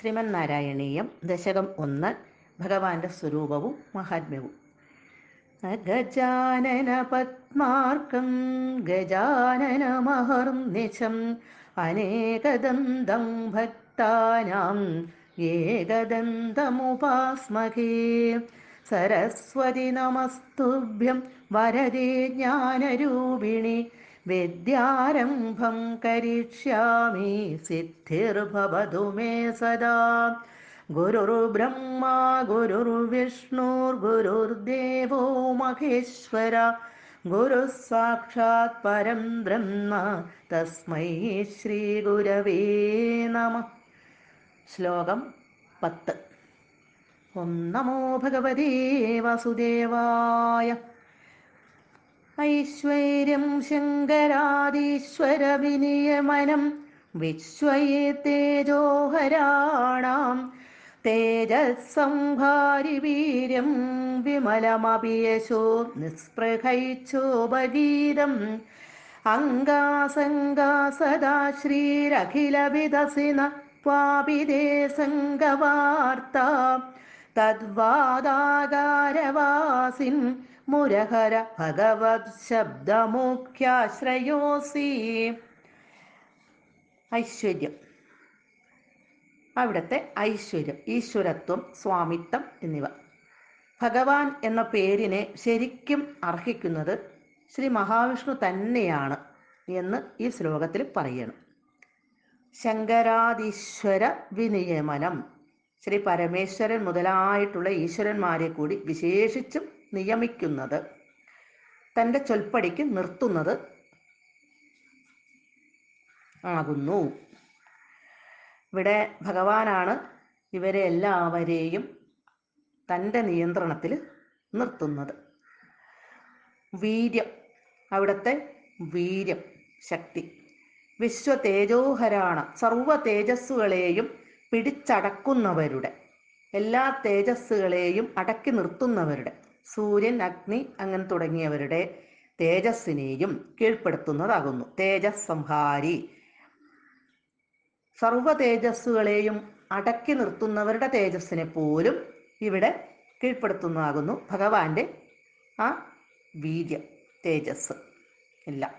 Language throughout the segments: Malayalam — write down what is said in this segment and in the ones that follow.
ശ്രീമൻ നാരായണീയം ദശകം ഒന്ന് ഭഗവാന്റെ സ്വരൂപവും മഹാത്മ്യവും. ഗജാനന പത്മാർക്കം ഗജാനന മഹർനിശം അനേകദന്തം ഭക്താനാം ഏകദന്തമുപാസ്മഹേ. സരസ്വതി നമസ്തുഭ്യം വരദേ ജ്ഞാനരൂപിണി കരിഷ്യാമി സിദ്ധിർഭവതു മേ സദാ. ഗുരുർബ്രഹ്മ ഗുരുർവിഷ്ണുർഗുരുർദേവോ മഹേശ്വര. ഗുരു സാക്ഷാത് പരം ബ്രഹ്മ തസ്മൈ ശ്രീ ഗുരവേ നമ. ശ്ലോകം പത്ത്. ഓം നമോ ഭഗവതേ വാസുദേവായ. ഐശ്വര്യം ശങ്കരാദീശ്വര വിനിയമനം വിശ്വയെ തേജോഹരാണാം തേജസ്സംഭാരി വീര്യം വിമലമപിയശോ നിസ്പൃഹൈച്ചോപഗീതം അംഗാസംഗാ സദാ ശ്രീരഖിലവിദസിന പാപിതേ സംഗവാർത്ത തദ്വാദാകാരവാസിൻ മുരഹര ഭഗവത് ശബ്ദമുഖ്യാശ്രയോസി. ഐശ്വര്യം. അവിടുത്തെ ഐശ്വര്യം ഈശ്വരത്വം സ്വാമിത്വം എന്നിവ. ഭഗവാൻ എന്ന പേരിനെ ശരിക്കും അർഹിക്കുന്നത് ശ്രീ മഹാവിഷ്ണു തന്നെയാണ് എന്ന് ഈ ശ്ലോകത്തിൽ പറയണം. ശങ്കരാദീശ്വര വിനിയമനം. ശ്രീ പരമേശ്വരൻ മുതലായിട്ടുള്ള ഈശ്വരന്മാരെ കൂടി വിശേഷിച്ചും നിയമിക്കുന്നത് തന്റെ ചൊൽപ്പടിക്ക് നിർത്തുന്നത് ആകുന്നു. ഇവിടെ ഭഗവാനാണ് ഇവരെ എല്ലാവരെയും തന്റെ നിയന്ത്രണത്തിൽ നിർത്തുന്നത്. വീര്യം അവിടുത്തെ വീര്യം ശക്തി. വിശ്വ തേജോഹരാണ് സർവ തേജസ്സുകളെയും പിടിച്ചടക്കുന്നവരുടെ എല്ലാ തേജസ്സുകളെയും അടക്കി നിർത്തുന്നവരുടെ സൂര്യൻ അഗ്നി അങ്ങനെ തുടങ്ങിയവരുടെ തേജസ്സിനെയും കീഴ്പ്പെടുത്തുന്നതാകുന്നു. തേജസ് സംഹാരി. സർവ തേജസ്സുകളെയും അടക്കി നിർത്തുന്നവരുടെ തേജസ്സിനെ പോലും ഇവിടെ കീഴ്പ്പെടുത്തുന്നതാകുന്നു. ഭഗവാന്റെ ആ വീര്യം തേജസ് എല്ലാം.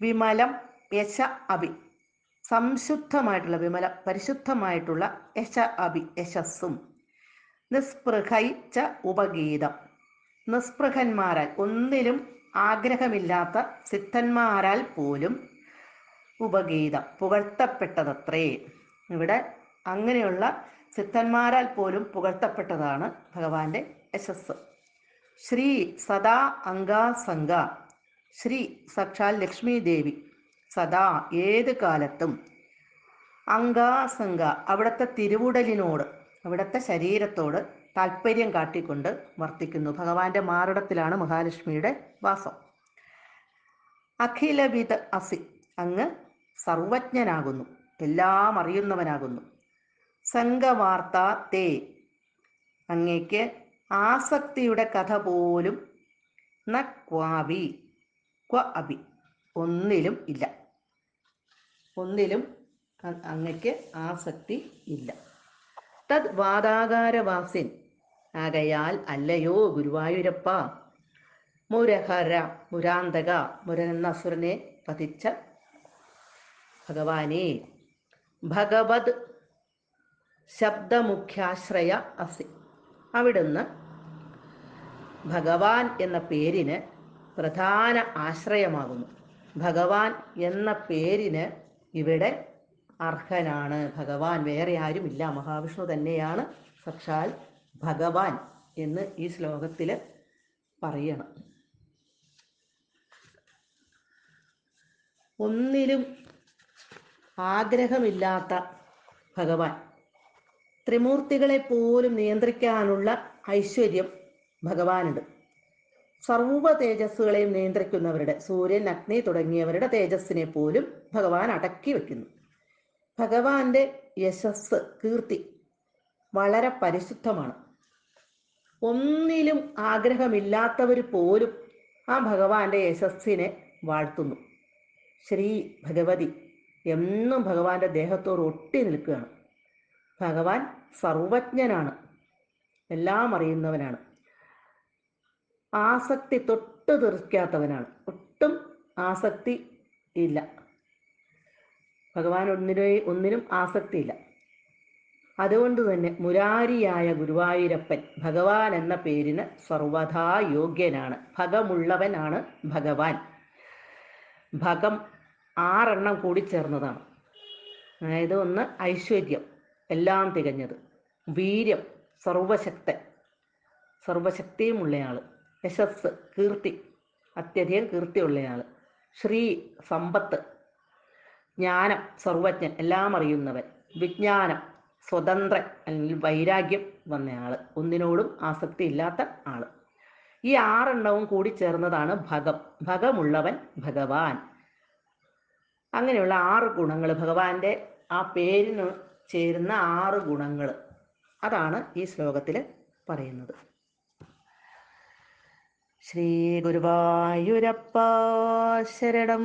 വിമലം യശ അഭി. സംശുദ്ധമായിട്ടുള്ള വിമല പരിശുദ്ധമായിട്ടുള്ള യശ അഭി യശസ്സും. നിസ്പൃഹൈച്ച ഉപഗീതം. നിസ്പൃഹന്മാരാൽ ഒന്നിലും ആഗ്രഹമില്ലാത്ത സിദ്ധന്മാരാൽ പോലും ഉപഗീതം പുകഴ്ത്തപ്പെട്ടതത്രേ. ഇവിടെ അങ്ങനെയുള്ള സിദ്ധന്മാരാൽ പോലും പുകഴ്ത്തപ്പെട്ടതാണ് ഭഗവാന്റെ യശസ് ശ്രീ സദാ അംഗാസംഗ ശ്രീ സാക്ഷാൽ ലക്ഷ്മി ദേവി. സദാ ഏത് കാലത്തും. അംഗാസംഗ അവിടുത്തെ തിരുവുടലിനോട് അവിടുത്തെ ശരീരത്തോട് താല്പര്യം കാട്ടിക്കൊണ്ട് വർത്തിക്കുന്നു. ഭഗവാന്റെ മാറിടത്തിലാണ് മഹാലക്ഷ്മിയുടെ വാസം. അഖിലവിത് അസി അങ്ങ് സർവജ്ഞനാകുന്നു എല്ലാം അറിയുന്നവനാകുന്നു. സംഘവാർത്ത തേ അങ്ങേക്ക് ആസക്തിയുടെ കഥ പോലും ന ക്വ അബി ഒന്നിലും ഇല്ല. ഒന്നിലും അങ്ങക്ക് ആസക്തി ഇല്ല. തത് വാദാകാരവാസിൻ. ആകയാൽ അല്ലയോ ഗുരുവായൂരപ്പ. മുരഹര മുരാന്തക മുരൻ എന്ന അസുരനെ പതിച്ച ഭഗവാനെ. ഭഗവത് ശബ്ദമുഖ്യാശ്രയ അസി. അവിടുന്ന് ഭഗവാൻ എന്ന പേരിന് പ്രധാന ആശ്രയമാകുന്നു. ഭഗവാൻ എന്ന പേരിന് ഇവിടെ അർഹനാണ്. ഭഗവാൻ വേറെ ആരുമില്ല. മഹാവിഷ്ണു തന്നെയാണ്. സക്ഷാൽ ഭഗവാൻ എന്ന് ഈ ശ്ലോകത്തിൽ പറയണം. ഒന്നിലും ആഗ്രഹമില്ലാത്ത ഭഗവാൻ ത്രിമൂർത്തികളെ പോലും നിയന്ത്രിക്കാനുള്ള ഐശ്വര്യം ഭഗവാനുണ്ട്. സർവ തേജസ്സുകളെയും നിയന്ത്രിക്കുന്നവരുടെ സൂര്യൻ അഗ്നി തുടങ്ങിയവരുടെ തേജസ്സിനെ പോലും ഭഗവാൻ അടക്കി വെക്കുന്നു. ഭഗവാന്റെ യശസ് കീർത്തി വളരെ പരിശുദ്ധമാണ്. ഒന്നിലും ആഗ്രഹമില്ലാത്തവർ പോലും ആ ഭഗവാന്റെ യശസ്സിനെ വാഴ്ത്തുന്നു. ശ്രീ ഭഗവതി എന്നും ഭഗവാന്റെ ദേഹത്തോട് ഒട്ടി നിൽക്കുകയാണ്. ഭഗവാൻ സർവജ്ഞനാണ്. എല്ലാം അറിയുന്നവനാണ്. ആസക്തി തൊട്ട് തീർക്കാത്തവനാണ്. ഒട്ടും ആസക്തി ഇല്ല. ഭഗവാൻ ഒന്നിനെ ഒന്നിനും ആസക്തിയില്ല അതുകൊണ്ട് തന്നെ മുരാരിയായ ഗുരുവായൂരപ്പൻ ഭഗവാൻ എന്ന പേരിന് സർവഥാ യോഗ്യനാണ്. ഭഗമുള്ളവനാണ് ഭഗവാൻ. ഭഗം ആറെണ്ണം കൂടി ചേർന്നതാണ്. അതായത് ഒന്ന് ഐശ്വര്യം എല്ലാം തികഞ്ഞത്. വീര്യം സർവശക്തൻ. സർവശക്തിയുമുള്ളയാൾ യശസ് കീർത്തി അത്യധികം കീർത്തിയുള്ളയാൾ ശ്രീ സമ്പത്ത് ജ്ഞാനം സർവജ്ഞൻ എല്ലാം അറിയുന്നവൻ. വിജ്ഞാനം സ്വതന്ത്രൻ അല്ലെങ്കിൽ വൈരാഗ്യം വന്നയാൾ ഒന്നിനോടും ആസക്തി ഇല്ലാത്ത ആൾ ഈ ആറെണ്ണവും കൂടി ചേർന്നതാണ് ഭഗം. ഭഗമുള്ളവൻ ഭഗവാൻ. അങ്ങനെയുള്ള ആറ് ഗുണങ്ങൾ ഭഗവാന്റെ ആ പേരിന് ചേരുന്ന ആറ് ഗുണങ്ങൾ അതാണ് ഈ ശ്ലോകത്തിൽ പറയുന്നത്. ശ്രീ ഗുരുവായൂരപ്പ ശരണം.